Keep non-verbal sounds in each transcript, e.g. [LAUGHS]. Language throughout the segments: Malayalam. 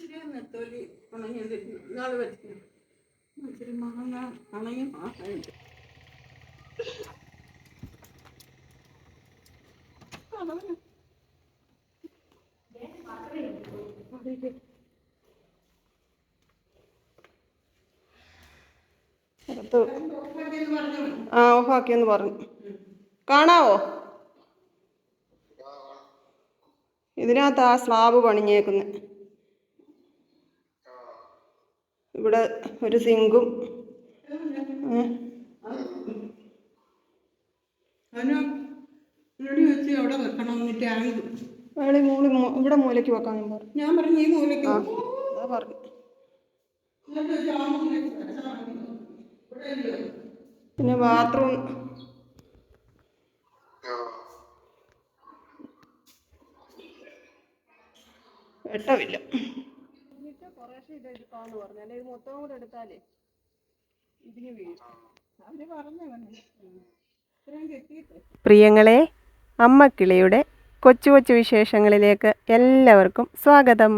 ഇച്ചിരി നെത്തോലി ഉണങ്ങിയത് നാളെ വരുന്നു ഇച്ചിരി മാങ്ങ ഉണങ്ങി മാങ്ങയുണ്ട്. ആ ഓഫാക്കിയെന്ന് പറഞ്ഞു. കാണാവോ? ഇതിനകത്ത് ആ സ്ലാബ് പണിഞ്ഞേക്കുന്നത് ഇവിടെ ഒരു സിങ്കും ഇവിടെ വേളി മൂളി മൂലയ്ക്ക് വെക്കാൻ ഞാൻ പറഞ്ഞു. ഞാൻ പറഞ്ഞു ഈ മൂലയ്ക്ക് അതാ പറഞ്ഞു? പിന്നെ ബാത്റൂം. വെട്ടമില്ല. കുറേശ്ശെ ഇത് എടുക്കാന്ന് പറഞ്ഞു. അല്ലെങ്കിൽ മൊത്തം കൂടെ എടുത്താലേ ഇതിന് വീഴും. അവർ പറഞ്ഞവനെ ഇത്രയും കിട്ടിയിട്ട്. പ്രിയങ്ങളെ അമ്മക്കിളിയുടെ കൊച്ചു കൊച്ചു വിശേഷങ്ങളിലേക്ക് എല്ലാവർക്കും സ്വാഗതം.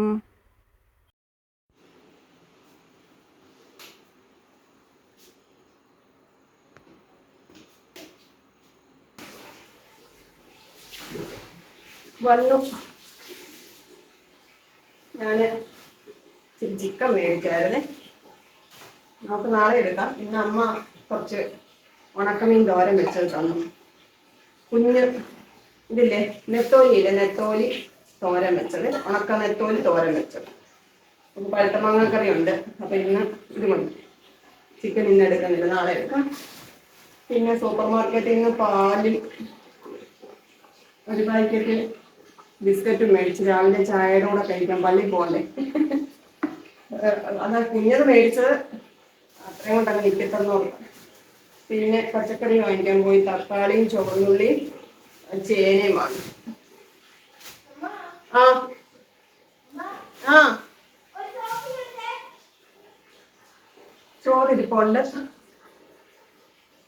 വന്നു. ഞാൻ ഇച്ചിരി ചിക്കൻ മേടിച്ചായിരുന്നേ നമുക്ക് നാളെ എടുക്കാം. ഇന്ന് അമ്മ കുറച്ച് ഉണക്കമീൻ തോരൻ വെച്ചത് തന്നു. കുഞ്ഞ് ഇതില്ലേ നെത്തോലി ഇല്ലേ നെത്തോലി തോരൻ വെച്ചത്. ഉണക്ക നെത്തോലി തോരൻ വെച്ചത്. അപ്പം പഴുത്ത മാങ്ങാക്കറി ഉണ്ട് അപ്പം ഇന്ന് ഇത് മതി. ചിക്കൻ ഇന്ന് എടുക്കുന്നില്ല. നാളെ എടുക്കാം. പിന്നെ സൂപ്പർ മാർക്കറ്റിൽ നിന്ന് പാലിൽ ഒരു പാക്കറ്റ് ബിസ്ക്കറ്റ് മേടിച്ച് രാവിലെ ചായയുടെ കൂടെ കഴിക്കാൻ പള്ളി പോകണ്ടേ? അത് കുഞ്ഞത് മേടിച്ചത് അത്രയും കൊണ്ടങ്ങ് നിൽക്കത്തുള്ളൂ പിന്നെ പച്ചക്കറി വാങ്ങിക്കാൻ പോയി. തക്കാളിയും ചുവന്നുള്ളിയും ചേനയും വാങ്ങി. ആ. ആ. ചോറിരിപ്പുണ്ട്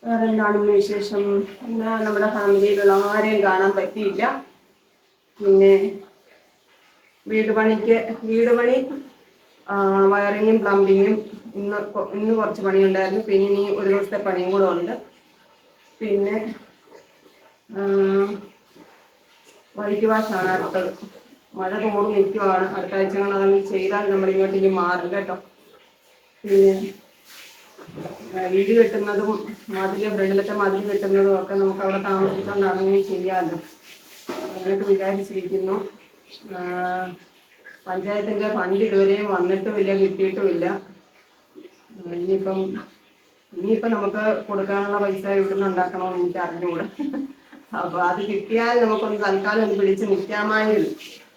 വേറെ എന്താണ് വിശേഷം? എന്താ നമ്മുടെ ഫാമിലിയിലുള്ള ആരെയും കാണാൻ പറ്റിയില്ല. പിന്നെ വീട് പണിക്ക് വീട് പണി വയറിങ്ങും പ്ലംബിങ്ങും ഇന്ന് ഇന്ന് കുറച്ച് പണിയുണ്ടായിരുന്നു. പിന്നെ ഇനി ഒരു ദിവസത്തെ പണിയും കൂടെ ഉണ്ട്. പിന്നെ വഴിക്ക് വാശാണ് അടുത്തത് മഴ തോറും നിൽക്കുവാണ്. അടുത്ത ആഴ്ചകൾ ചെയ്താൽ നമ്മൾ ഇങ്ങോട്ടേക്ക് മാറും കേട്ടോ. പിന്നെ വീട് കെട്ടുന്നതും മതിൽ ബ്രണ്ടിലത്തെ മതിൽ കെട്ടുന്നതും ഒക്കെ നമുക്ക് അവിടെ താമസിച്ചുകൊണ്ട് അങ്ങനെ ചെയ്യാമല്ലോ അങ്ങനെയൊക്കെ വിചാരിച്ചിരിക്കുന്നു. പഞ്ചായത്തിന്റെ ഫണ്ട് ഇതുവരെയും വന്നിട്ടുമില്ല കിട്ടിയിട്ടുമില്ല. ഇനിയിപ്പം ഇനിയിപ്പം നമുക്ക് കൊടുക്കാനുള്ള പൈസ ഇവിടുന്ന് ഉണ്ടാക്കണമെന്ന് എനിക്ക് അറിഞ്ഞുകൂടാ അപ്പൊ അത് കിട്ടിയാൽ നമുക്കൊന്ന് തൽക്കാലം ഒന്ന് പിടിച്ച് നിൽക്കാമായിരുന്നു.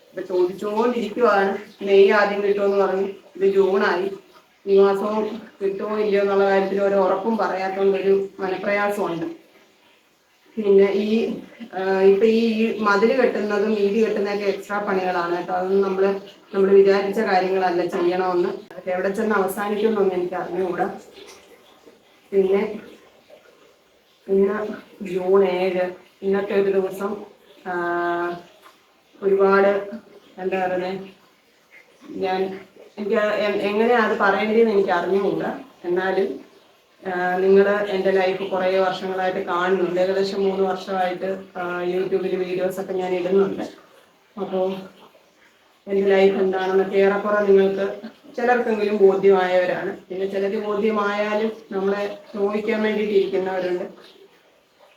ഇപ്പൊ ചോദിച്ചുകൊണ്ടിരിക്കുവാണ് നെയ്യ് ആദ്യം കിട്ടുമെന്ന് പറഞ്ഞു ഇത് ജൂണായി. ഈ മാസവും കിട്ടുമോ ഇല്ലയോ എന്നുള്ള കാര്യത്തിൽ ഒരു ഉറപ്പും പറയാത്തൊരു മനപ്രയാസമുണ്ട്. പിന്നെ ഈ ഇപ്പൊ ഈ മതിൽ കെട്ടുന്നതും വീതി കെട്ടുന്നതൊക്കെ എക്സ്ട്രാ പണികളാണ് കേട്ടോ. അതൊന്നും നമ്മൾ നമ്മൾ വിചാരിച്ച കാര്യങ്ങളല്ല ചെയ്യണമെന്ന്. എവിടെ ചെന്ന് അവസാനിക്കുമെന്നൊന്നും എനിക്ക് അറിഞ്ഞുകൂടാ. പിന്നെ ഇന്ന് ജൂൺ ഏഴ് ഇന്നത്തെ ഒരു ദിവസം ഒരുപാട് എന്താ പറയുന്നത് ഞാൻ എനിക്ക് എങ്ങനെയാണ് എങ്ങനെയാ അത് പറയേണ്ടതെന്ന് എനിക്ക് അറിഞ്ഞുകൂടാ. എന്നാലും നിങ്ങൾ എന്റെ ലൈഫ് കുറേ വർഷങ്ങളായിട്ട് കാണുന്നുണ്ട്. ഏകദേശം മൂന്ന് വർഷമായിട്ട് യൂട്യൂബിൽ വീഡിയോസൊക്കെ ഞാൻ ഇടുന്നുണ്ട്. അപ്പോൾ എന്റെ ലൈഫ് എന്താണെന്നൊക്കെ ഏറെക്കുറെ നിങ്ങൾക്ക് ചിലർക്കെങ്കിലും ബോധ്യമായവരാണ്. പിന്നെ ചിലര് ബോധ്യമായാലും നമ്മളെ ചോദിക്കാൻ വേണ്ടിയിട്ട് ഇരിക്കുന്നവരുണ്ട്.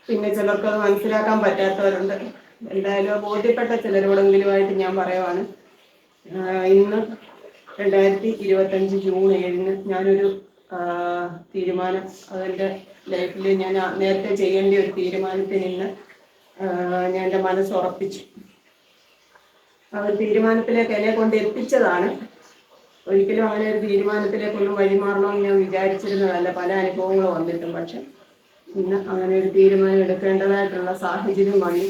പിന്നെ ചിലർക്ക് അത് മനസ്സിലാക്കാൻ പറ്റാത്തവരുണ്ട്. എന്തായാലും ബോധ്യപ്പെട്ട ചിലരോടെങ്കിലുമായിട്ട് ഞാൻ പറയുവാണ്. ഇന്ന് രണ്ടായിരത്തി ഇരുപത്തഞ്ച് ജൂൺ ഏഴിന് ഞാനൊരു തീരുമാനം അതെന്റെ ലൈഫിൽ ഞാൻ നേരത്തെ ചെയ്യേണ്ട ഒരു തീരുമാനത്തിൽ ആഹ് ഞാൻ എന്റെ മനസ്സ് ഉറപ്പിച്ചു. ആ ഒരു തീരുമാനത്തിലേക്ക് എന്നെ കൊണ്ട് എത്തിച്ചതാണ്. ഒരിക്കലും അങ്ങനെ ഒരു തീരുമാനത്തിലേക്കൊന്നും വഴിമാറണമെന്ന് ഞാൻ വിചാരിച്ചിരുന്നതല്ല. പല അനുഭവങ്ങളും വന്നിട്ടും. പക്ഷെ ഇന്ന് അങ്ങനെ ഒരു തീരുമാനം എടുക്കേണ്ടതായിട്ടുള്ള സാഹചര്യം വന്നു.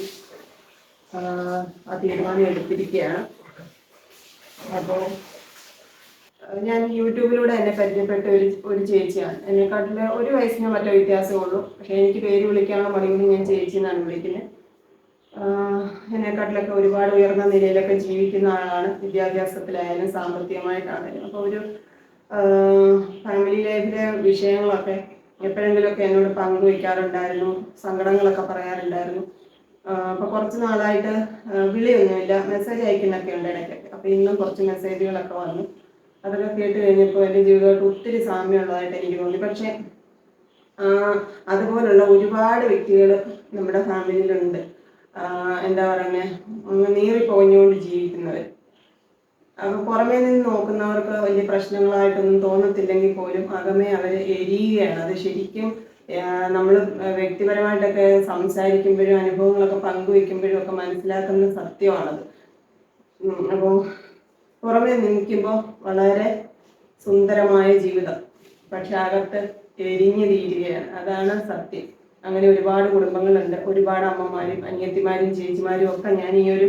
ആ തീരുമാനം എടുത്തിരിക്കുകയാണ്. അപ്പോൾ ഞാൻ യൂട്യൂബിലൂടെ എന്നെ പരിചയപ്പെട്ട ഒരു ഒരു ചേച്ചിയാണ്. എന്നെക്കാട്ടിൽ ഒരു വയസ്സിന് മറ്റോ വ്യത്യാസമുള്ളൂ പക്ഷേ എനിക്ക് പേര് വിളിക്കാനുള്ള മടികൊണ്ട് ഞാൻ ചേച്ചി എന്നാണ് വിളിക്കുന്നത്. എന്നെക്കാട്ടിലൊക്കെ ഒരുപാട് ഉയർന്ന നിലയിലൊക്കെ ജീവിക്കുന്ന ആളാണ് വിദ്യാഭ്യാസത്തിലായാലും സാമ്പത്തികമായിട്ടാണെങ്കിലും അപ്പോൾ ഒരു ഫാമിലി ലൈഫിലെ വിഷയങ്ങളൊക്കെ എപ്പോഴെങ്കിലുമൊക്കെ എന്നോട് പങ്കുവയ്ക്കാറുണ്ടായിരുന്നു സങ്കടങ്ങളൊക്കെ പറയാറുണ്ടായിരുന്നു. അപ്പോൾ കുറച്ച് നാളായിട്ട് വിളിയൊന്നുമില്ല മെസ്സേജ് അയക്കുന്നൊക്കെ ഉണ്ട് ഇടയ്ക്കൊക്കെ അപ്പോൾ ഇന്നും കുറച്ച് മെസ്സേജുകളൊക്കെ വന്നു. അതൊക്കെ കേട്ട് കഴിഞ്ഞപ്പോൾ എന്റെ ജീവിതമായിട്ട് ഒത്തിരി സാമ്യമുള്ളതായിട്ട് എനിക്ക് തോന്നി. പക്ഷേ അതുപോലുള്ള ഒരുപാട് വ്യക്തികൾ നമ്മുടെ ഫാമിലിയിലുണ്ട് എന്താ പറയുന്നത് നീറിപ്പോഞ്ഞുകൊണ്ട് ജീവിക്കുന്നവർ അപ്പൊ പുറമേ നിന്ന് നോക്കുന്നവർക്ക് വലിയ പ്രശ്നങ്ങളായിട്ടൊന്നും തോന്നത്തില്ലെങ്കിൽ പോലും അകമേ അവർ എരിയുകയാണ്. അത് ശരിക്കും നമ്മൾ വ്യക്തിപരമായിട്ടൊക്കെ സംസാരിക്കുമ്പോഴും അനുഭവങ്ങളൊക്കെ പങ്കുവെക്കുമ്പോഴും ഒക്കെ മനസ്സിലാക്കുന്ന സത്യമാണത്. അപ്പോൾ പുറമേ നിൽക്കുമ്പോൾ വളരെ സുന്ദരമായ ജീവിതം. പക്ഷെ അകത്ത് എരിഞ്ഞു തീരുകയാണ്. അതാണ് സത്യം. അങ്ങനെ ഒരുപാട് കുടുംബങ്ങളുണ്ട്. ഒരുപാട് അമ്മമാരും അനിയത്തിമാരും ചേച്ചിമാരും ഒക്കെ ഞാൻ ഈ ഒരു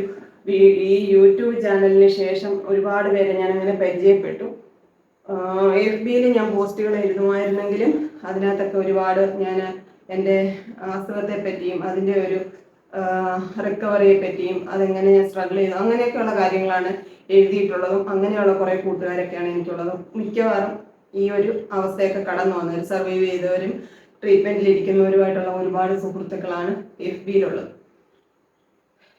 ഈ യൂട്യൂബ് ചാനലിന് ശേഷം ഒരുപാട് പേരെ ഞാൻ അങ്ങനെ പരിചയപ്പെട്ടു. എഫ് ബിയിൽ ഞാൻ പോസ്റ്റുകൾ എഴുതുമായിരുന്നെങ്കിലും അതിനകത്തൊക്കെ ഒരുപാട് ഞാൻ എന്റെ അസുഖത്തെ പറ്റിയും അതിന്റെ ഒരു റിക്കവറിയെ പറ്റിയും അതെങ്ങനെ ഞാൻ സ്ട്രഗിൾ ചെയ്തു. അങ്ങനെയൊക്കെയുള്ള കാര്യങ്ങളാണ് എഴുതിയിട്ടുള്ളതും അങ്ങനെയുള്ള കുറേ കൂട്ടുകാരൊക്കെയാണ് എനിക്കുള്ളതും. മിക്കവാറും ഈ ഒരു അവസ്ഥയൊക്കെ കടന്നു വന്നവർ സർവൈവ് ചെയ്തവരും ട്രീറ്റ്മെന്റിൽ ഇരിക്കുന്നവരുമായിട്ടുള്ള ഒരുപാട് സുഹൃത്തുക്കളാണ് എഫ് ബിയിലുള്ളത്.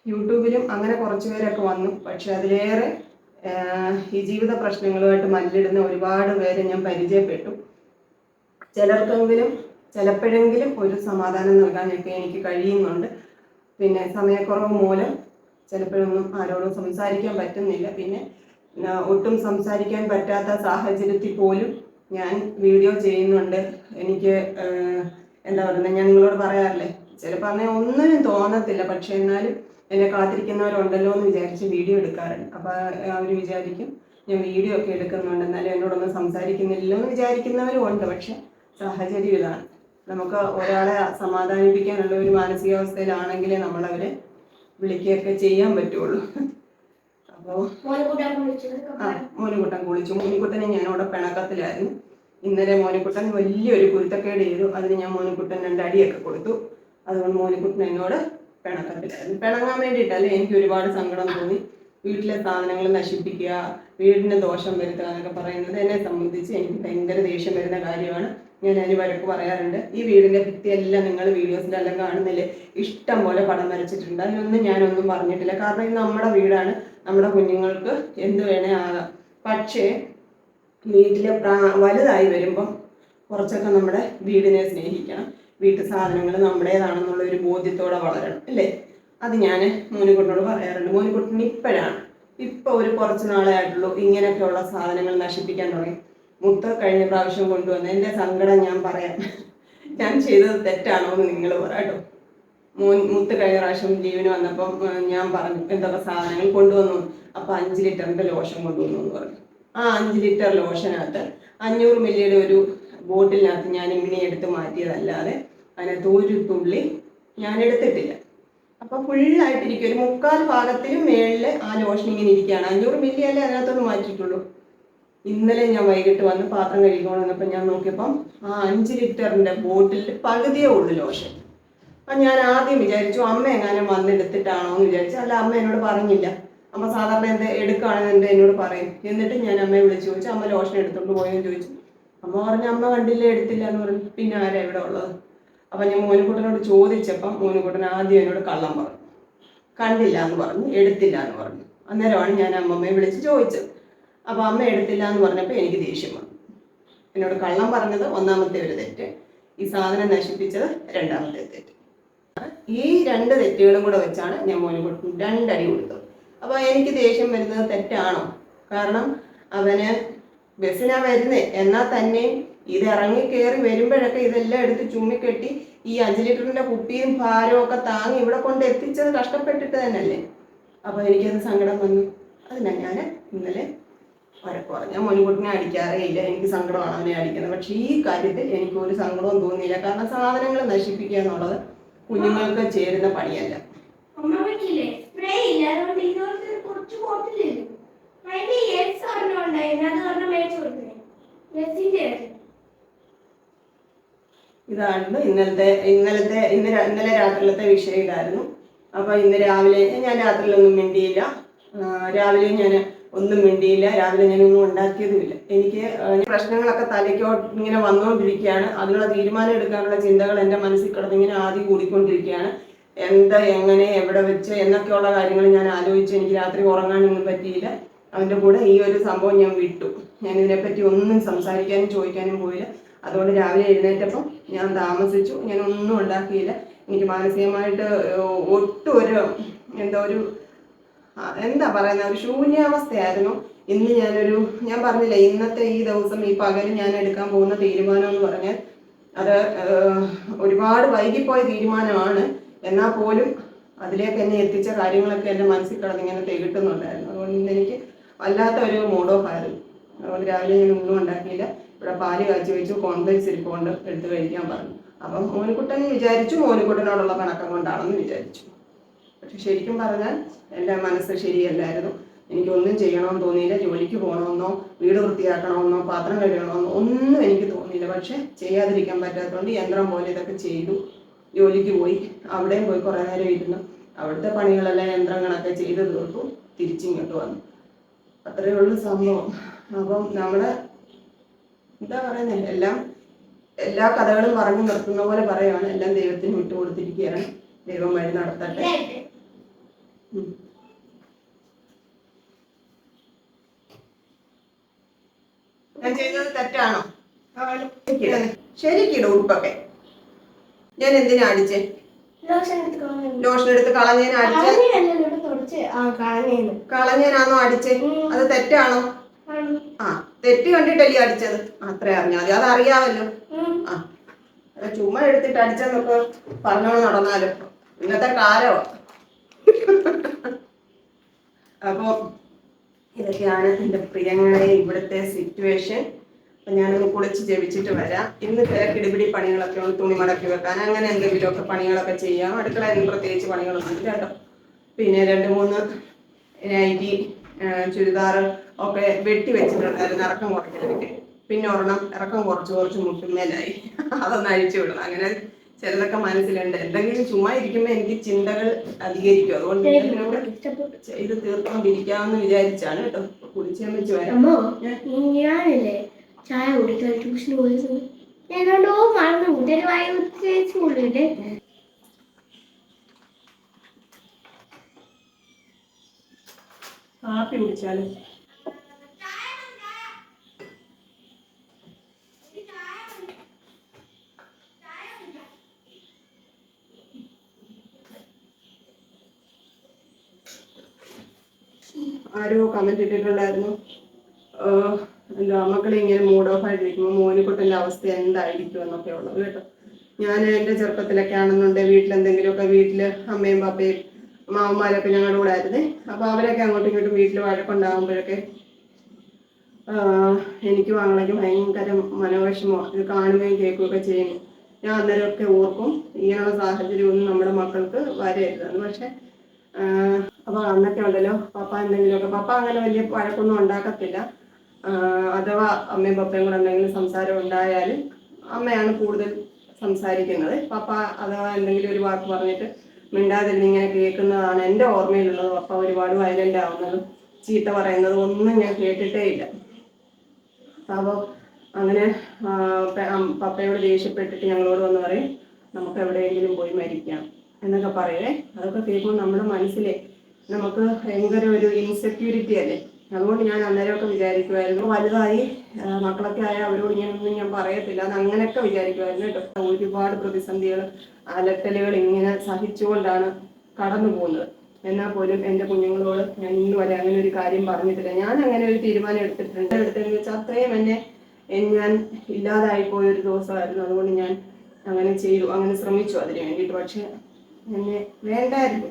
യൂട്യൂബിലും അങ്ങനെ കുറച്ച് പേരൊക്കെ വന്നു. പക്ഷെ അതിലേറെ ഈ ജീവിത പ്രശ്നങ്ങളുമായിട്ട് മല്ലിടുന്ന ഒരുപാട് പേരെ ഞാൻ പരിചയപ്പെട്ടു. ചിലർക്കെങ്കിലും ചിലപ്പോഴെങ്കിലും ഒരു സമാധാനം നൽകാനൊക്കെ എനിക്ക് കഴിയുന്നുണ്ട്. പിന്നെ സമയക്കുറവ് മൂലം ചിലപ്പോഴൊന്നും ആരോടും സംസാരിക്കാൻ പറ്റുന്നില്ല. പിന്നെ ഒട്ടും സംസാരിക്കാൻ പറ്റാത്ത സാഹചര്യത്തിൽ പോലും ഞാൻ വീഡിയോ ചെയ്യുന്നുണ്ട്. എനിക്ക് എന്താ പറയുന്നത് ഞാൻ നിങ്ങളോട് പറയാറില്ലേ? ചിലപ്പോൾ അങ്ങനെ ഒന്നിനും തോന്നത്തില്ല. പക്ഷെ എന്നാലും എന്നെ കാത്തിരിക്കുന്നവരുണ്ടല്ലോ എന്ന് വിചാരിച്ച് വീഡിയോ എടുക്കാറുണ്ട്. അപ്പോൾ അവർ വിചാരിക്കും ഞാൻ വീഡിയോ ഒക്കെ എടുക്കുന്നുണ്ട്. എന്നാലും എന്നോടൊന്നും സംസാരിക്കുന്നില്ലല്ലോ എന്ന് വിചാരിക്കുന്നവരും ഉണ്ട്. പക്ഷെ സാഹചര്യം ഇതാണ്. നമുക്ക് ഒരാളെ സമാധാനിപ്പിക്കാനുള്ള ഒരു മാനസികാവസ്ഥയിലാണെങ്കിലേ നമ്മളവരെ വിളിക്കുകയൊക്കെ ചെയ്യാൻ പറ്റുള്ളൂ. അപ്പോൾ ആ കുളിച്ചു. മോനിക്കുട്ടനെ ഞാൻ അവിടെ പിണക്കത്തിലായിരുന്നു. ഇന്നലെ മോനിക്കുട്ടൻ വലിയൊരു കുരുത്തക്കേട് ചെയ്തു. അതിന് ഞാൻ മോനിക്കുട്ടൻ രണ്ടടിയൊക്കെ കൊടുത്തു. അതുകൊണ്ട് മോനിക്കുട്ടൻ എന്നോട് പിണക്കത്തിലായിരുന്നു. പിണങ്ങാൻ വേണ്ടിയിട്ടല്ല എനിക്ക് ഒരുപാട് സങ്കടം തോന്നി. വീട്ടിലെ സാധനങ്ങൾ നശിപ്പിക്കുക വീടിന് ദോഷം വരുത്തുക എന്നൊക്കെ പറയുന്നത് എന്നെ സംബന്ധിച്ച് എനിക്ക് ഭയങ്കര ദേഷ്യം വരുന്ന കാര്യമാണ്. ഞാൻ അതിന് വഴക്ക് പറയാറുണ്ട്. ഈ വീടിന്റെ ഭിത്തിയെല്ലാം നിങ്ങൾ വീഡിയോസിലെല്ലാം കാണുന്നില്ലേ? ഇഷ്ടം പോലെ പടം വരച്ചിട്ടുണ്ട്. അതിനൊന്നും ഞാനൊന്നും പറഞ്ഞിട്ടില്ല. കാരണം ഇത് നമ്മുടെ വീടാണ്. നമ്മുടെ കുഞ്ഞുങ്ങൾക്ക് എന്ത് വേണേ ആകാം. പക്ഷേ വീട്ടിലെ പ്രാ വലുതായി വരുമ്പം കുറച്ചൊക്കെ നമ്മുടെ വീടിനെ സ്നേഹിക്കണം. വീട്ടു സാധനങ്ങൾ നമ്മുടേതാണെന്നുള്ള ഒരു ബോധ്യത്തോടെ വളരണം അല്ലേ? അത് ഞാൻ മോനിക്കുട്ടനോട് പറയാറുണ്ട്. മോനിക്കുട്ടിന് ഇപ്പോഴാണ്. ഇപ്പൊ ഒരു കുറച്ച് നാളെ ആയിട്ടുള്ളൂ ഇങ്ങനെയൊക്കെയുള്ള സാധനങ്ങൾ നശിപ്പിക്കാൻ തുടങ്ങി. മുത്ത കഴിഞ്ഞ പ്രാവശ്യം കൊണ്ടുവന്ന എന്റെ സങ്കടം ഞാൻ പറയാം. ഞാൻ ചെയ്തത് തെറ്റാണോ എന്ന് നിങ്ങൾ പറയാട്ടോ മോൻ മുത്ത് കഴിഞ്ഞ പ്രാവശ്യം ലീവിന് വന്നപ്പം ഞാൻ പറഞ്ഞു എന്തൊക്കെ സാധനങ്ങൾ കൊണ്ടുവന്നു? അപ്പൊ അഞ്ച് ലിറ്ററിന്റെ ലോഷൻ കൊണ്ടുവന്നു എന്ന് പറഞ്ഞു. ആ അഞ്ച് ലിറ്റർ ലോഷനകത്ത് അഞ്ഞൂറ് മില്ലിയുടെ ഒരു ബോട്ടിലിനകത്ത് ഞാൻ ഇങ്ങനെ എടുത്ത് മാറ്റിയതല്ലാതെ അതിനകത്ത് ഒരു തുള്ളി ഞാൻ എടുത്തിട്ടില്ല അപ്പൊ ഫുള്ളായിട്ടിരിക്കും. ഒരു മുക്കാൽ ഭാഗത്തിലും മേളിൽ ആ ലോഷൻ ഇങ്ങനെ ഇരിക്കുകയാണ്. അഞ്ഞൂറ് മില്ലി അല്ലേ അതിനകത്തൊന്ന് മാറ്റിയിട്ടുള്ളൂ. ഇന്നലെ ഞാൻ വൈകിട്ട് വന്ന് പാത്രം കഴുകിക്കൊണ്ട് വന്നപ്പോൾ ഞാൻ നോക്കിയപ്പം ആ അഞ്ച് ലിറ്ററിന്റെ ബോട്ടിലിൽ പകുതിയേ ഉള്ളൂ ലോഷൻ. അപ്പം ഞാൻ ആദ്യം വിചാരിച്ചു അമ്മ എങ്ങാനും വന്നെടുത്തിട്ടാണോ എന്ന് വിചാരിച്ചു. അല്ല അമ്മ എന്നോട് പറഞ്ഞില്ല. അമ്മ സാധാരണ എന്താ എടുക്കുകയാണെന്ന് എന്നോട് പറയും. എന്നിട്ട് ഞാൻ അമ്മയെ വിളിച്ചു. ചോദിച്ചു അമ്മ ലോഷൻ എടുത്തോണ്ട് പോയെന്ന് ചോദിച്ചു. അമ്മ പറഞ്ഞു അമ്മ കണ്ടില്ല എടുത്തില്ല എന്ന് പറഞ്ഞു. പിന്നെ ആരാ ഇവിടെ ഉള്ളത്? അപ്പം ഞാൻ മോനുകുട്ടനോട് ചോദിച്ചപ്പം മോനുകുട്ടൻ ആദ്യം എന്നോട് കള്ളം പറഞ്ഞു. കണ്ടില്ല എന്ന് പറഞ്ഞു. എടുത്തില്ല എന്ന് പറഞ്ഞു. അന്നേരമാണ് ഞാൻ അമ്മമ്മയെ വിളിച്ച് ചോദിച്ചത്. അപ്പോൾ അമ്മ എടുത്തില്ല എന്ന് പറഞ്ഞപ്പോൾ എനിക്ക് ദേഷ്യം വന്നു. എന്നോട് കള്ളം പറഞ്ഞത് ഒന്നാമത്തെ ഒരു തെറ്റ് ഈ സാധനം നശിപ്പിച്ചത് രണ്ടാമത്തെ തെറ്റ്. ഈ രണ്ട് തെറ്റുകളും കൂടെ വെച്ചാണ് ഞാൻ മോനുകുട്ടൻ രണ്ടടി കൊടുത്തത്. അപ്പോൾ എനിക്ക് ദേഷ്യം വരുന്നത് തെറ്റാണോ? കാരണം അവന് ബസ്സിനാ വരുന്നത് എന്നാൽ തന്നെ ഇത് ഇറങ്ങി കയറി വരുമ്പോഴൊക്കെ ഇതെല്ലാം എടുത്ത് ചുമ്മിക്കെട്ടി ഈ അഞ്ച് ലിറ്ററിന്റെ കുപ്പിയും ഭാരവും ഒക്കെ താങ്ങി ഇവിടെ കൊണ്ട് എത്തിച്ചത് കഷ്ടപ്പെട്ടിട്ട് തന്നെയല്ലേ? അപ്പോൾ എനിക്കത് സങ്കടം വന്നു. അതിനാ ഞാൻ ഇന്നലെ വഴക്ക് ഞാൻ മുൻകൂട്ടിനെ അടിക്കാറേ ഇല്ല. എനിക്ക് സങ്കടമാണ് അവനെ അടിക്കുന്നത്. പക്ഷേ ഈ കാര്യത്തിൽ എനിക്ക് ഒരു സങ്കടവും തോന്നിയില്ല. കാരണം സാധനങ്ങൾ നശിപ്പിക്കുക എന്നുള്ളത് കുഞ്ഞുങ്ങൾക്ക് ചേരുന്ന പണിയല്ല. എക്സിന്റെ ഇതാണ് ഇന്നലത്തെ ഇന്നലത്തെ ഇന്ന് ഇന്നലെ രാത്രിയിലത്തെ വിഷയം ഇതായിരുന്നു. അപ്പോൾ ഇന്ന് രാവിലെ ഞാൻ രാത്രിയിലൊന്നും മിണ്ടിയില്ല. രാവിലെ ഞാൻ ഒന്നും മിണ്ടിയില്ല. രാവിലെ ഞാനൊന്നും ഉണ്ടാക്കിയതുമില്ല. എനിക്ക് പ്രശ്നങ്ങളൊക്കെ തലയ്ക്കോട്ട് ഇങ്ങനെ വന്നുകൊണ്ടിരിക്കുകയാണ് അതിനുള്ള തീരുമാനം എടുക്കാനുള്ള ചിന്തകൾ എന്റെ മനസ്സിൽ കിടന്നിങ്ങനെ ആദ്യം കൂടിക്കൊണ്ടിരിക്കുകയാണ്. എന്താ എങ്ങനെ എവിടെ വെച്ച് എന്നൊക്കെയുള്ള കാര്യങ്ങൾ ഞാൻ ആലോചിച്ച് എനിക്ക് രാത്രി ഉറങ്ങാനൊന്നും പറ്റിയില്ല. അവന്റെ കൂടെ ഈ ഒരു സംഭവം ഞാൻ വിട്ടു. ഞാൻ ഇതിനെപ്പറ്റി ഒന്നും സംസാരിക്കാനും ചോദിക്കാനും പോയില്ല. അതുകൊണ്ട് രാവിലെ എഴുന്നേറ്റപ്പം ഞാൻ താമസിച്ചു. ഞാൻ ഒന്നും ഉണ്ടാക്കിയില്ല. എനിക്ക് മാനസികമായിട്ട് ഒട്ടും ഒരു എന്താ ഒരു എന്താ പറയുന്ന ഒരു ശൂന്യാവസ്ഥയായിരുന്നു. ഇന്ന് ഞാനൊരു ഞാൻ പറഞ്ഞില്ല ഇന്നത്തെ ഈ ദിവസം ഈ പകൽ ഞാൻ എടുക്കാൻ പോകുന്ന തീരുമാനം എന്ന് പറഞ്ഞാൽ അത് ഒരുപാട് വൈകിപ്പോയ തീരുമാനമാണ്. എന്നാൽ പോലും അതിലേക്ക് എന്നെ എത്തിച്ച കാര്യങ്ങളൊക്കെ എന്റെ മനസ്സിൽ കിടന്ന് ഇങ്ങനെ തികട്ടുന്നുണ്ടായിരുന്നു. അതുകൊണ്ട് ഇന്ന് എനിക്ക് വല്ലാത്ത ഒരു മൂഡ് ഓഫ് ആയിരുന്നു. അതുകൊണ്ട് രാവിലെ ഞാൻ ഒന്നും ഉണ്ടാക്കിയില്ല. ഇവിടെ പാൽ കാച്ചി വെച്ചു കോൺഫ്ലെക്സ് ഇരിപ്പുണ്ട് എടുത്ത് കഴിക്കാൻ പറഞ്ഞു. അപ്പം മോനിക്കുട്ടൻ വിചാരിച്ചു മോനിക്കുട്ടനോടുള്ള കണക്കം കൊണ്ടാണെന്ന് വിചാരിച്ചു. പക്ഷെ ശരിക്കും പറഞ്ഞാൽ എന്റെ മനസ്സ് ശരിയല്ലായിരുന്നു. എനിക്കൊന്നും ചെയ്യണമെന്ന് തോന്നിയില്ല. ജോലിക്ക് പോകണമെന്നോ വീട് വൃത്തിയാക്കണമെന്നോ പാത്രം കഴുകണമെന്നോ ഒന്നും എനിക്ക് തോന്നിയില്ല. പക്ഷെ ചെയ്യാതിരിക്കാൻ പറ്റാത്തതുകൊണ്ട് യന്ത്രം പോലെ ഇതൊക്കെ ചെയ്തു. ജോലിക്ക് പോയി. അവിടെയും പോയി കുറേ നേരം ഇരുന്നു. അവിടുത്തെ പണികളെല്ലാം യന്ത്രങ്ങളൊക്കെ ചെയ്ത് തീർത്തു. തിരിച്ചിങ്ങോട്ട് വന്നു. അത്രയേ ഉള്ളൂ സംഭവം. അപ്പം നമ്മൾ എന്താ പറയുന്നത് എല്ലാം എല്ലാ കഥകളും പറഞ്ഞു നിർത്തുന്ന പോലെ പറയുകയാണ് എല്ലാം ദൈവത്തിന് വിട്ടുകൊടുത്തിരിക്കുകയാണ് ദൈവം വഴി നടത്തട്ടെ. ഞാൻ ചെയ്തത് തെറ്റാണോ? ശരിക്കിട ഉടുപ്പൊക്കെ ഞാൻ എന്തിനാ അടിച്ചേ? ലോഷൻ എടുത്ത് കളഞ്ഞേനെ അടിച്ചേ. കളഞ്ഞേനാണോ അടിച്ചേ? അത് തെറ്റാണോ? ആ തെറ്റ് കണ്ടിട്ടല്ലേ അടിച്ചത്? അത്ര അറിഞ്ഞാൽ മതി. അറിയാമല്ലോ. ആ ചുമ എടുത്തിട്ട് അടിച്ചെന്നൊക്കെ പറഞ്ഞോ നടന്നാലോ? ഇന്നത്തെ കാലമാ അപ്പോ ഇതൊക്കെയാണ് എന്റെ പ്രിയങ്ങളെ ഇവിടുത്തെ സിറ്റുവേഷൻ അപ്പൊ ഞാനൊന്ന് കുളിച്ച് ജപിച്ചിട്ട് വരാം. ഇന്ന് കിടിപിടി പണികളൊക്കെ ഉണ്ട് തുണി മടക്കി വെക്കാൻ. അങ്ങനെ എന്തെങ്കിലുമൊക്കെ പണികളൊക്കെ ചെയ്യാം. അടുക്കളയിൽ പ്രത്യേകിച്ച് പണികളൊന്നും കേട്ടോ. പിന്നെ രണ്ട് മൂന്ന് നൈറ്റി ചുരിദാർ ഒക്കെ വെട്ടി വെച്ചിട്ടുണ്ടായിരുന്നു. ഇറക്കം കുറയ്ക്കാനൊക്കെ പിന്നെ ഒരെണ്ണം ഇറക്കം കുറച്ച് കുറച്ച് മുട്ടുമേലായി അതൊന്ന് അഴിച്ചു വിടണം. അങ്ങനെ ചിലതൊക്കെ മനസ്സിലുണ്ട്. എന്തെങ്കിലും ചുമ്മാ ഇരിക്കുമ്പോൾ എനിക്ക് ചിന്തകൾ അധികരിക്കും. അതുകൊണ്ട് ഇതിനോട്. ചെയ്ത് തീർത്തോണ്ടിരിക്കാമെന്ന് വിചാരിച്ചാണ് കേട്ടോ. കുളിച്ചു വെച്ച് വരാം. ഞാനില്ലേ ചായ കുടിക്കാൻ ട്യൂഷന് പോയ. സമയം ഏതാണ്ടോ മറന്നു. കൂട്ടരുമായി സ്കൂളിലെ കാപ്പി കുടിച്ചാലും. ആരോ കമന്റ് ഇട്ടിട്ടുണ്ടായിരുന്നു. മക്കളെ ഇങ്ങനെ മൂഡ് ഓഫ് ആയിട്ടിരിക്കുമ്പോൾ മോനിക്കുട്ടന്റെ അവസ്ഥ എന്തായിരിക്കും എന്നൊക്കെ ഉള്ളത് കേട്ടോ. ഞാൻ എന്റെ ചെറുപ്പത്തിലൊക്കെ ആണെന്നുണ്ടെങ്കിൽ വീട്ടിലെന്തെങ്കിലുമൊക്കെ വീട്ടിൽ അമ്മയും പാപ്പയും മാവന്മാരൊക്കെ ഞങ്ങളുടെ കൂടെ ആയിരുന്നേ. അപ്പോൾ അവരൊക്കെ അങ്ങോട്ടും ഇങ്ങോട്ടും വീട്ടിൽ വഴക്കുണ്ടാകുമ്പോഴൊക്കെ എനിക്ക് വാങ്ങണമെങ്കിൽ ഭയങ്കര മനോവിഷമോ ഇത് കാണുകയും കേൾക്കുകയൊക്കെ ചെയ്യുന്നു. ഞാൻ അന്നേരമൊക്കെ ഓർക്കും ഇങ്ങനെയുള്ള സാഹചര്യമൊന്നും നമ്മുടെ മക്കൾക്ക് വരരുത് പക്ഷേ അപ്പോൾ അന്നൊക്കെ ഉണ്ടല്ലോ പപ്പ എന്തെങ്കിലുമൊക്കെ പപ്പ അങ്ങനെ വലിയ വഴക്കൊന്നും ഉണ്ടാക്കത്തില്ല. അഥവാ അമ്മയും പപ്പയും കൂടെ എന്തെങ്കിലും സംസാരം ഉണ്ടായാലും അമ്മയാണ് കൂടുതൽ സംസാരിക്കുന്നത്. പപ്പ അഥവാ എന്തെങ്കിലും ഒരു വാക്ക് പറഞ്ഞിട്ട് മിണ്ടാതിരുന്ന് ഇങ്ങനെ കേൾക്കുന്നതാണ് എന്റെ ഓർമ്മയിലുള്ളത്. പപ്പ ഒരുപാട് വയലന്റ് ആവുന്നതും ചീത്ത പറയുന്നതും ഒന്നും ഞാൻ കേട്ടിട്ടേ ഇല്ല. അപ്പോൾ അങ്ങനെ പപ്പയോട് ദേഷ്യപ്പെട്ടിട്ട് ഞങ്ങളോട് വന്ന് പറയും നമുക്ക് എവിടെയെങ്കിലും പോയി മരിക്കാം എന്നൊക്കെ പറയുവേ അതൊക്കെ കേൾക്കുമ്പോൾ നമ്മുടെ മനസ്സിലെ നമുക്ക് ഭയങ്കര ഒരു ഇൻസെക്യൂരിറ്റി അല്ലേ? അതുകൊണ്ട് ഞാൻ അന്നേരമൊക്കെ വിചാരിക്കുമായിരുന്നു വലുതായി മക്കളൊക്കെ ആയ അവരോട് ഇങ്ങനെയൊന്നും ഞാൻ പറയത്തില്ല. അത് അങ്ങനെയൊക്കെ വിചാരിക്കുമായിരുന്നു കേട്ടോ ഒരുപാട് പ്രതിസന്ധികൾ അലട്ടലുകൾ ഇങ്ങനെ സഹിച്ചുകൊണ്ടാണ് കടന്നു പോകുന്നത്. എന്നാൽ പോലും എന്റെ കുഞ്ഞുങ്ങളോട് ഞാൻ ഇന്ന് വരെ അങ്ങനെ ഒരു കാര്യം പറഞ്ഞിട്ടില്ല. ഞാൻ അങ്ങനെ ഒരു തീരുമാനം എടുത്തിട്ടുണ്ട്. എടുത്തതെന്ന് വെച്ചാൽ അത്രയും എന്നെ ഞാൻ ഇല്ലാതായി പോയ ഒരു ദിവസമായിരുന്നു. അതുകൊണ്ട് ഞാൻ അങ്ങനെ ചെയ്തു. അങ്ങനെ ശ്രമിച്ചു അതിന് വേണ്ടിയിട്ട്. പക്ഷെ എന്നെ വേണ്ടായിരുന്നു.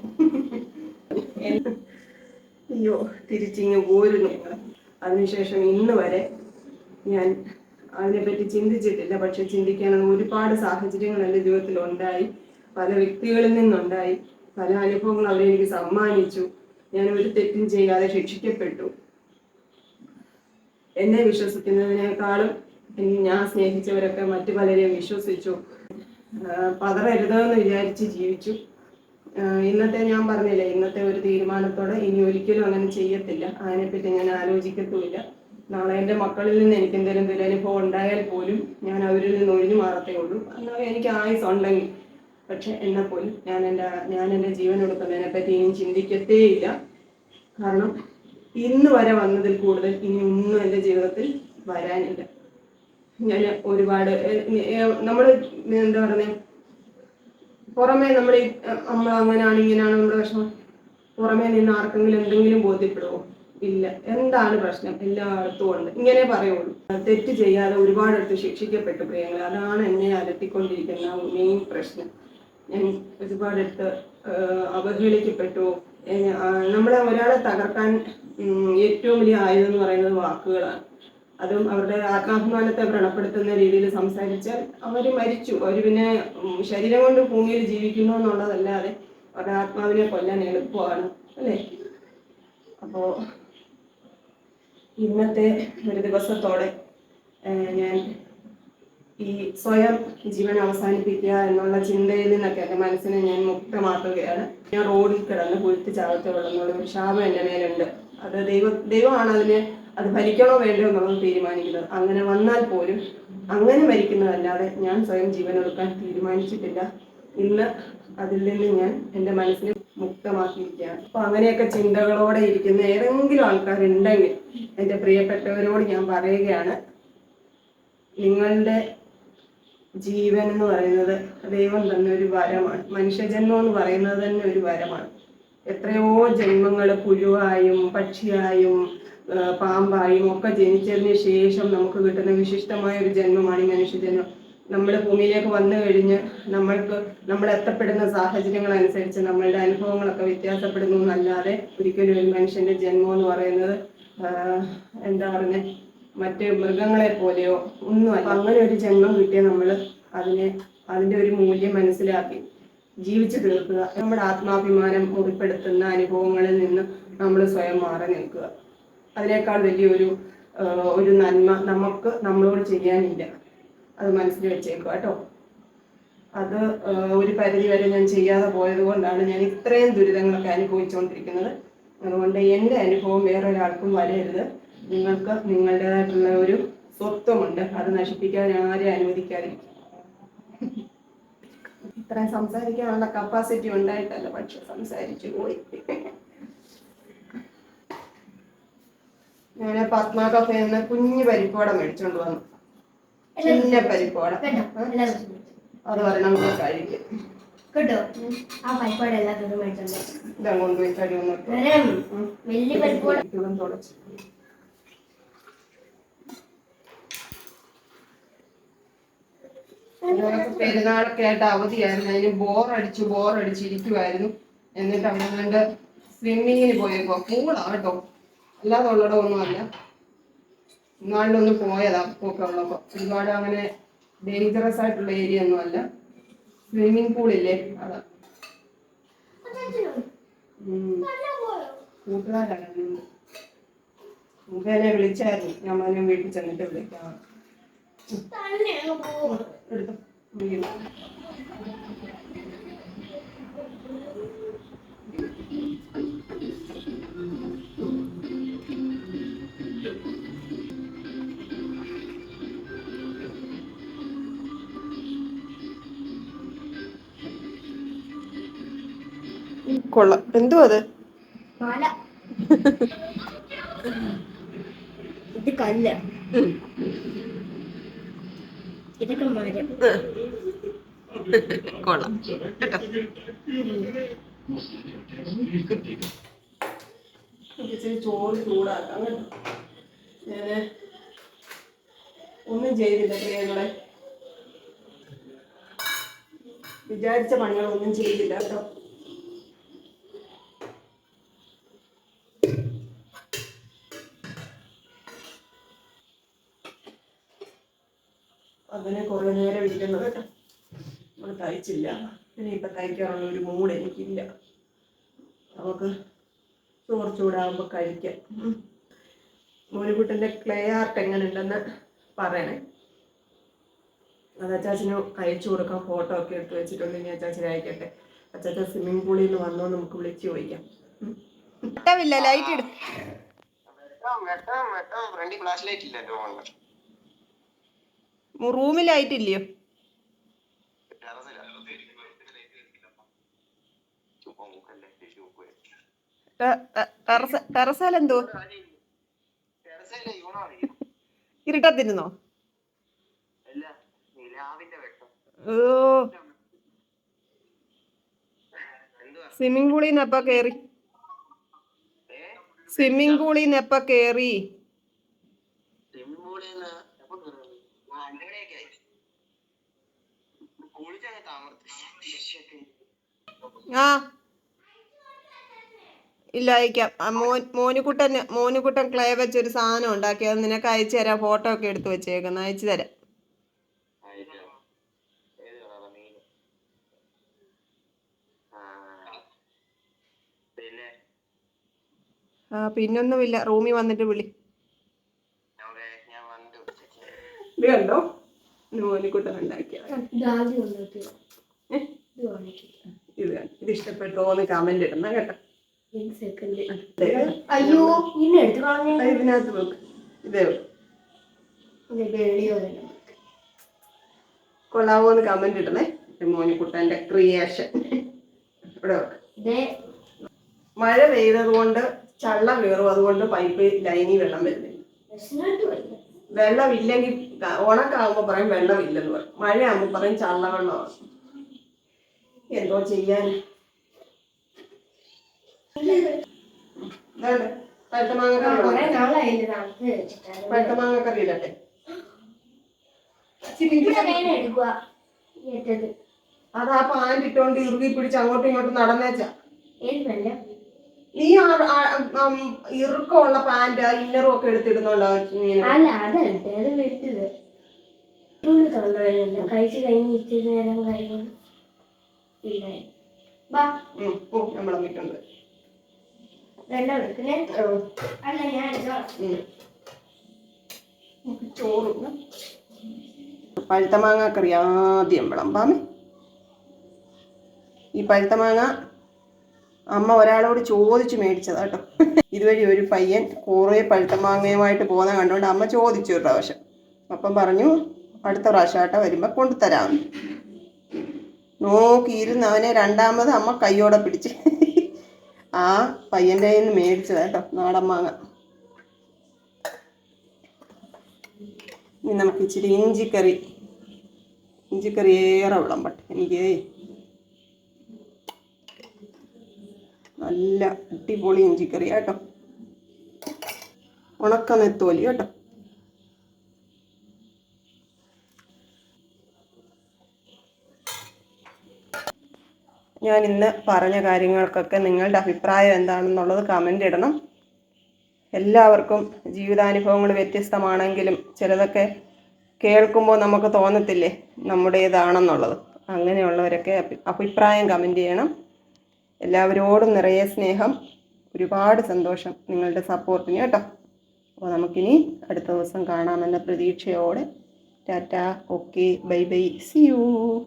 അയ്യോ തിരിച്ചിങ്ങ് പോരുന്നു അതിനുശേഷം ഇന്ന് വരെ ഞാൻ അതിനെപ്പറ്റി ചിന്തിച്ചിട്ടില്ല. പക്ഷെ ചിന്തിക്കാനുള്ള ഒരുപാട് സാഹചര്യങ്ങൾ എന്റെ ജീവിതത്തിൽ ഉണ്ടായി പല വ്യക്തികളിൽ നിന്നുണ്ടായി. പല അനുഭവങ്ങൾ അവരെ എനിക്ക് സമ്മാനിച്ചു. ഞാൻ ഒരു തെറ്റും ചെയ്യാതെ ശിക്ഷിക്കപ്പെട്ടു. എന്നെ വിശ്വസിക്കുന്നതിനേക്കാളും ഞാൻ സ്നേഹിച്ചവരൊക്കെ മറ്റു പലരെയും വിശ്വസിച്ചു. പതറരുതെന്ന് വിചാരിച്ച് ജീവിച്ചു. ഇന്നത്തെ ഞാൻ പറഞ്ഞില്ലേ ഇന്നത്തെ ഒരു തീരുമാനത്തോടെ ഇനി ഒരിക്കലും അങ്ങനെ ചെയ്യത്തില്ല. അതിനെപ്പറ്റി ഞാൻ ആലോചിക്കത്തുമില്ല. നാളെ എന്റെ മക്കളിൽ നിന്ന് എനിക്ക് എന്തെങ്കിലും ദുരനുഭവം ഉണ്ടായാൽ പോലും ഞാൻ അവരിൽ നിന്ന് ഒഴിഞ്ഞു മാറത്തേ ഉള്ളൂ. എന്നാൽ എനിക്ക് ആയുസ് ഉണ്ടെങ്കിൽ. പക്ഷെ എന്നെ പോലും ഞാൻ എന്റെ ഞാൻ എന്റെ ജീവൻ കൊടുക്കുന്നതിനെ പറ്റി ഇനി ചിന്തിക്കത്തേ ഇല്ല. കാരണം ഇന്ന് വരെ വന്നതിൽ കൂടുതൽ ഇനി ഒന്നും എന്റെ ജീവിതത്തിൽ വരാനില്ല. ഞാൻ ഒരുപാട് നമ്മൾ എന്താ പറയുന്നത് പുറമേ നമ്മൾ നമ്മൾ അങ്ങനെയാണ് ഇങ്ങനെയാണ് നമ്മുടെ വിഷമം പുറമേ നിന്ന് ആർക്കെങ്കിലും എന്തെങ്കിലും ബോധ്യപ്പെടുമോ ഇല്ല. എന്താണ് പ്രശ്നം? എല്ലായിടത്തും ഉണ്ട്. ഇങ്ങനെ പറയുള്ളൂ. തെറ്റ് ചെയ്യാതെ ഒരുപാടടുത്ത് ശിക്ഷിക്കപ്പെട്ടു പ്രിയങ്ങൾ അതാണ് എന്നെ അലട്ടിക്കൊണ്ടിരിക്കുന്ന മെയിൻ പ്രശ്നം. ഞാൻ ഒരുപാടടുത്ത് അവഹേളിക്കപ്പെട്ടു. നമ്മളെ ഒരാളെ തകർക്കാൻ ഏറ്റവും വലിയ ആയുധം എന്ന് പറയുന്നത് വാക്കുകളാണ്. അതും അവരുടെ ആത്മാഭിമാനത്തെ വ്രണപ്പെടുത്തുന്ന രീതിയിൽ സംസാരിച്ചാൽ അവർ മരിച്ചു. അവർ പിന്നെ ശരീരം കൊണ്ട് ഭൂമിയിൽ ജീവിക്കുന്നു എന്നുള്ളതല്ലാതെ അവരുടെ ആത്മാവിനെ കൊല്ലാൻ എളുപ്പമാണ്. അല്ലേ? അപ്പോൾ ഇന്നത്തെ ഒരു ദിവസത്തോടെ ഞാൻ ഈ സ്വയം ജീവൻ അവസാനിപ്പിക്കുക എന്നുള്ള ചിന്തയിൽ നിന്നൊക്കെ എന്റെ മനസ്സിനെ ഞാൻ മുക്തമാക്കുകയാണ്. ഞാൻ റോഡിൽ കിടന്ന് കുഴുത്ത് ചാവത്തുള്ളൂ എന്നുള്ള ഒരു ശാപം എന്റെ മേലുണ്ട്. അത് ദൈവ ദൈവമാണ് അതിനെ അത് ഭരിക്കണോ വേണ്ടോ എന്നുള്ളത് തീരുമാനിക്കുന്നത്. അങ്ങനെ വന്നാൽ പോലും അങ്ങനെ മരിക്കുന്നതല്ലാതെ ഞാൻ സ്വയം ജീവൻ എടുക്കാൻ തീരുമാനിച്ചിട്ടില്ല. ഇന്ന് അതിൽ നിന്ന് ഞാൻ എന്റെ മനസ്സിനെ മുക്തമാക്കിയിരിക്കുകയാണ്. അപ്പൊ അങ്ങനെയൊക്കെ ചിന്തകളോടെ ഇരിക്കുന്ന ഏതെങ്കിലും ആൾക്കാരുണ്ടെങ്കിൽ എന്റെ പ്രിയപ്പെട്ടവരോട് ഞാൻ പറയുകയാണ് നിങ്ങളുടെ ജീവൻ എന്ന് പറയുന്നത് ദൈവം തന്നെ ഒരു വരമാണ്. മനുഷ്യജന്മം എന്ന് പറയുന്നത് തന്നെ ഒരു വരമാണ്. എത്രയോ ജന്മങ്ങൾ പുഴുവായും പക്ഷിയായും പാമ്പായും ഒക്കെ ജനിച്ചതിന് ശേഷം നമുക്ക് കിട്ടുന്ന വിശിഷ്ടമായ ഒരു ജന്മമാണ് ഈ മനുഷ്യജന്മം. നമ്മൾ ഭൂമിയിലേക്ക് വന്നു കഴിഞ്ഞ് നമ്മൾക്ക് നമ്മൾ എത്തപ്പെടുന്ന സാഹചര്യങ്ങൾ അനുസരിച്ച് നമ്മളുടെ അനുഭവങ്ങളൊക്കെ വ്യത്യാസപ്പെടുന്നു എന്നല്ലാതെ ഒരിക്കലും ഒരു മനുഷ്യന്റെ ജന്മം എന്ന് പറയുന്നത് എന്താ പറയുന്നത് മറ്റ് മൃഗങ്ങളെ പോലെയോ ഒന്നുമല്ല. അങ്ങനെ ഒരു ജന്മം കിട്ടിയ നമ്മൾ അതിനെ അതിന്റെ ഒരു മൂല്യം മനസ്സിലാക്കി ജീവിച്ചു തീർക്കുക. നമ്മുടെ ആത്മാഭിമാനം മുറിപ്പെടുത്തുന്ന അനുഭവങ്ങളിൽ നിന്ന് നമ്മൾ സ്വയം മാറി നിൽക്കുക. അതിനേക്കാൾ വലിയൊരു ഒരു നന്മ നമുക്ക് നമ്മളോട് ചെയ്യാനില്ല. അത് മനസ്സിൽ വെച്ചേക്കുക കേട്ടോ. അത് ഒരു പരിധി വരെ ഞാൻ ചെയ്യാതെ പോയത് കൊണ്ടാണ് ഞാൻ ഇത്രയും ദുരിതങ്ങളൊക്കെ അനുഭവിച്ചുകൊണ്ടിരിക്കുന്നത് അതുകൊണ്ട് എന്റെ അനുഭവം വേറൊരാൾക്കും വരരുത്. നിങ്ങൾക്ക് നിങ്ങളുടേതായിട്ടുള്ള ഒരു സ്വത്വമുണ്ട്. അത് നശിപ്പിക്കാൻ ആരെയും അനുവദിക്കാതിരിക്കും. ഇത്രയും സംസാരിക്കാനുള്ള കപ്പാസിറ്റി ഉണ്ടായിട്ടല്ല പക്ഷെ സംസാരിച്ചു പോയി. ഞാൻ പത്മ കഫേ നിന്ന് കുഞ്ഞു പരിപ്പോട മേടിച്ചോണ്ട് വന്നു. ചിന്ന പരിപ്പോട. അത് ഒരെണ്ണം കഴിക്കും. കേട്ടോ? ആ പൈപ്പാട് എല്ലാ ദിവസവും മേടിച്ചോണ്ട് ഇതാ കൊണ്ടുപോയി കഴിയുന്നു വലിയ പരിപ്പോട്. തുടച്ചു. പെരുന്നാളൊക്കെ ആയിട്ട് അവധിയായിരുന്നു. അതിന് ബോറടിച്ചു ബോറടിച്ചിരിക്കുമായിരുന്നു എന്നിട്ട് അവിടെ സ്വിമ്മിങ്ങിന് പോയേക്കോ കൂളാ കേട്ടോ അല്ലാതെ ഉള്ളടോ ഒന്നുമല്ല ഇന്നാളിലൊന്ന് പോയതാ ഒക്കെ ഉള്ളപ്പോ. ഒരുപാട് അങ്ങനെ ഡേഞ്ചറസ് ആയിട്ടുള്ള ഏരിയ ഒന്നും അല്ല. സ്വിമ്മിങ് പൂളില്ലേ അതാ. കൂട്ടുകാരാണ് വിളിച്ചായിരുന്നു. ഞാൻ വീട്ടിൽ ചെന്നിട്ട് വിളിക്കാം. എടുത്തു. കൊള്ളാം. എന്തുവാ അത്? [LAUGHS] ഇത് കല്ല്. [LAUGHS] കൊള്ളാം. കേട്ടോ? ഇച്ചിരി ചോറ് ചൂടാക്കാം കേട്ടോ? ഞാൻ ഒന്നും ചെയ്തില്ല പ്രിയങ്ങളെ. വിചാരിച്ച പണികളൊന്നും ചെയ്തില്ല കേട്ടോ? അതിനെ കുറെ നേരം ഇരിക്കുന്നു കേട്ടോ. നമ്മൾ തയ്ച്ചില്ല. ഇനി ഇപ്പൊ തയ്ക്കാനുള്ള ഒരു മൂഡ് എനിക്കില്ല. നമുക്ക് ചോറ് ചൂടാകുമ്പോൾ കഴിക്കാം. മോനുകുട്ടന്റെ ക്ലേ ആർട്ട് എങ്ങനെ ഉണ്ടെന്ന് പറയണേ. അത് അച്ചാച്ചന് അയച്ചു കൊടുക്കാൻ ഫോട്ടോ ഒക്കെ എടുത്ത് വെച്ചിട്ടുണ്ട്. ഇനി അച്ചാച്ചന് അയക്കട്ടെ. അച്ചാച്ച സ്വിമ്മിംഗ് പൂളിൽ നിന്ന് വന്നോ നമുക്ക് വിളിച്ചു ചോദിക്കാം. ലൈറ്റ് ഇടും. ഫ്രണ്ടിൽ ഫ്ലാഷ് ലൈറ്റ് ഇല്ല റൂമിൽ യൂണോ അറിയോ? ഇരുട്ടത്തിരുന്നോ. ഓ? സ്വിമ്മിംഗ് പൂളിൽ നിന്ന് എപ്പ കേറി? സ്വിമ്മിംഗ് പൂളിൽ നിന്ന് എപ്പ കേറി സ്വിമ്മിംഗ് പൂളിൽ എപ്പോ ആ. ഇല്ല അയക്കാം. മോൻ മോനുകുട്ടൻ മോനുകുട്ടൻ ക്ലേ വെച്ച് ഒരു സാധനം ഉണ്ടാക്കി. അത് നിനക്ക് അയച്ചു തരാം. ഫോട്ടോ ഒക്കെ എടുത്തു വെച്ചേക്കുന്ന. അയച്ചു തരാം? ആ. പിന്നെ ആ പിന്നൊന്നുമില്ല. റൂമിൽ വന്നിട്ട് വിളി. ഇത് കണ്ടോ? ഇത് ഉണ്ടാക്കിയ ഇത് ഇഷ്ടപ്പെട്ടോ എന്ന് കമന്റ് ഇടണം കേട്ടോ. അയ്യോ. ഇതിനകത്ത് ഇതേ കൊള്ളാവോ എന്ന് കമന്റ് ഇടണേ. മോനിക്കുട്ടന്റെ ക്രിയേഷൻ ഇവിടെ മഴ പെയ്തത് കൊണ്ട് ചള്ളം കയറും. അതുകൊണ്ട് പൈപ്പ് ലൈനിൽ വെള്ളം വരുന്നില്ല. പ്രശ്നമായിട്ട് ഇല്ലെങ്കിൽ വെള്ളമില്ലെങ്കിൽ ഉണക്കാവുമ്പോ പറയും വെള്ളമില്ലെന്ന് പറയും. മഴയാകുമ്പോ പറയും ചള്ള വെള്ളമാണ് എന്തോ ചെയ്യാൻ. ഇതാണ്ട്, പഴുത്ത മാങ്ങക്കറി കുറെ ഇടണം. നാളായില്ലേ നമുക്ക് വെച്ചിട്ടാണ്. പഴുത്ത മാങ്ങക്കറി ഇടട്ടെ. ഇവിടെ വേണം എടുക്കുക ഏറ്റത് അത് പാന്റ് ഇട്ടോണ്ട് ഇറുകി പിടിച്ച് അങ്ങോട്ടും ഇങ്ങോട്ടും നടന്നേച്ചാ. നീ ഇറുക്കമുള്ള പാന്റ് ഇന്നറും ഒക്കെ എടുത്തിടുന്നുണ്ടോ കഴിച്ചു അല്ല അതല്ല അത് വെട്ടത് ഉള്ളു തൊണ്ടല്ല കഴിച്ച് കഴിഞ്ഞ് ഇച്ചിരി നേരം കഴിയുന്നു ബാ ഓ വെള്ളം അല്ല ഞാൻ ചോറ്. പഴുത്ത മാങ്ങാക്കറി ആദ്യം വിളമ്പാമേ ഈ പഴുത്ത മാങ്ങ അമ്മ ഒരാളോട് ചോദിച്ചു മേടിച്ചതാ കേട്ടോ. ഇതുവഴി ഒരു പയ്യൻ കുറേ പഴുത്ത മാങ്ങയുമായിട്ട് പോകുന്ന കണ്ടുകൊണ്ട് അമ്മ ചോദിച്ചു ഒരു പ്രാവശ്യം. അപ്പം പറഞ്ഞു അടുത്ത പ്രാവശ്യം പ്രാവശ്യമായിട്ട് വരുമ്പോൾ കൊണ്ടുതരാമെന്ന് നോക്കിയിരുന്ന് അവനെ രണ്ടാമത് അമ്മ കയ്യോടെ പിടിച്ച് ആ പയ്യന്റെ കയ്യിൽ നിന്ന് മേടിച്ചതാ കേട്ടോ നാടൻ മാങ്ങ. ഇനി നമുക്ക് ഇച്ചിരി ഇഞ്ചിക്കറി. ഇഞ്ചിക്കറി ഏറെ വിളമ്പട്ടെ എനിക്ക് നല്ല അടിപൊളി ഇഞ്ചിക്കറി കേട്ടോ. ഉണക്ക നെത്തോലി കേട്ടോ. ഞാൻ ഇന്ന് പറഞ്ഞ കാര്യങ്ങൾക്കൊക്കെ നിങ്ങളുടെ അഭിപ്രായം എന്താണെന്നുള്ളത് കമന്റ് ഇടണം. എല്ലാവർക്കും ജീവിതാനുഭവങ്ങൾ വ്യത്യസ്തമാണെങ്കിലും ചിലതൊക്കെ കേൾക്കുമ്പോൾ നമുക്ക് തോന്നത്തില്ലേ നമ്മുടേതാണെന്നുള്ളത്. അങ്ങനെയുള്ളവരൊക്കെ അഭി- അഭിപ്രായം കമന്റ് ചെയ്യണം. എല്ലാവരോടും നിറയെ സ്നേഹം. ഒരുപാട് സന്തോഷം നിങ്ങളുടെ സപ്പോർട്ടിന് കേട്ടോ. അപ്പോൾ നമുക്കിനി അടുത്ത ദിവസം കാണാമെന്ന പ്രതീക്ഷയോടെ. Tata okay bye bye. See you